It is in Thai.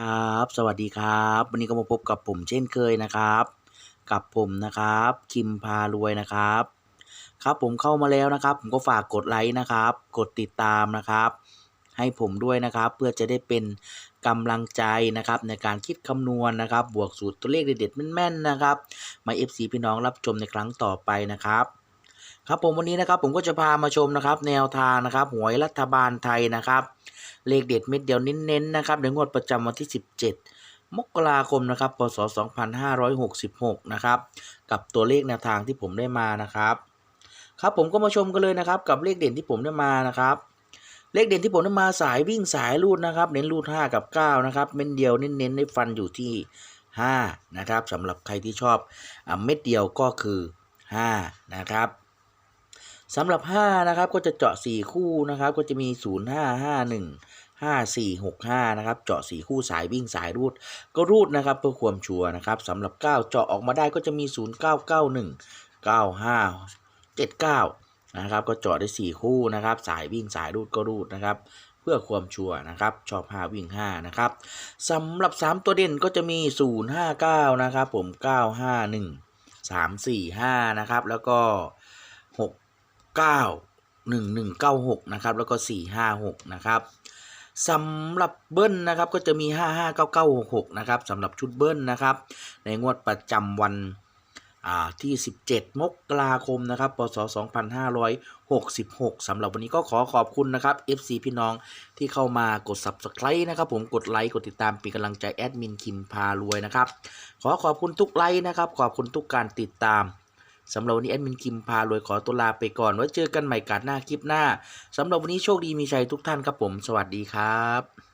ครับ สวัสดีครับ วันนี้ก็มาพบกับผมเช่นเคยนะครับ กับผมนะครับ คิมพารวยนะครับ ครับผมเข้ามาแล้วนะครับ ผมก็ฝากกดไลค์นะครับ กดติดตามนะครับ ให้ผมด้วยนะครับ เพื่อจะได้เป็นกำลังใจนะครับ ในการคิดคำนวณนะครับ บวกสูตรตัวเลขเด็ดๆแม่นๆนะครับ มา FC พี่น้องรับชมในครั้งต่อไปนะครับ ครับผมวันนี้นะครับผมก็จะพามาชมนะครับแนวทางนะครับหวยรัฐบาลไทยนะครับ เลขเด็ดเม็ดเดียวเน้นๆนะครับในงวดประจำวันที่ 17 มกราคมนะครับพศ 2566 นะครับกับตัวเลขแนวทางที่ผมได้มานะครับ ครับผมก็มาชมกันเลยนะครับ กับเลขเด่นที่ผมได้มานะครับ เลขเด่นที่ผมได้มาสายวิ่งสายรูดนะครับ เน้นรูด 5 กับ 9 นะครับเม็ดเดียวเน้นๆได้ฟันอยู่ที่ 5 นะครับสำหรับใครที่ชอบอเม็ดเดียวก็คือ 5 นะครับ สำหรับ 5 นะครับ ก็จะเจาะ 4 คู่นะครับ ก็จะมี 0 5 5 1 5 4 6 5 นะครับ เจาะ 4 คู่สายวิ่งสายรูด ก็รูดนะครับเพื่อความชัวร์นะครับสำหรับ 9 เจาะออกมาได้ก็จะมี 0 9 9 1 9 5 7 9 นะครับ ก็เจาะได้ 4 คู่นะครับ สายวิ่งสายรูดก็รูดนะครับเพื่อความชัวร์นะครับ ชอบ 5 วิ่ง 5 นะครับสำหรับ 3 ตัวเด่นก็จะมี 0 5 9 นะครับ ผม 9 5 1 3 4 5 นะครับ แล้วก็ 6 9 1 1 9 6 นะครับ แล้วก็ 4 5 6 นะครับสำหรับเบิ้ลนะครับก็จะมี 5 5 9 9 6 6 นะครับสำหรับชุดเบิ้ลนะครับ ในงวดประจำวันที่ 17 มกราคม นะครับ พศ 2566 สำหรับวันนี้ก็ขอขอบคุณนะครับ FC พี่น้องที่เข้ามากด Subscribe นะครับ ผม กดไลค์ กดติดตาม เป็นกำลังใจแอดมินคิมพารวยนะครับ ขอขอบคุณทุกไลค์นะครับ ขอบคุณทุกการติดตาม สำหรับวันนี้แอดมินคิมพารวยขอตัวลาไปก่อนไว้เจอกันใหม่การหน้าคลิปหน้าสำหรับวันนี้โชคดีมีชัยทุกท่านครับผม สวัสดีครับ